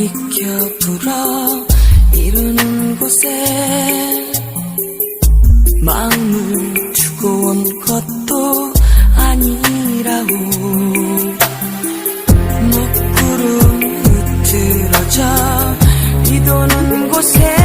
지켜 불어 이루는 곳에 마음을 주고 온 것도 아니라고. 목구름 흐트러져 이도는 곳에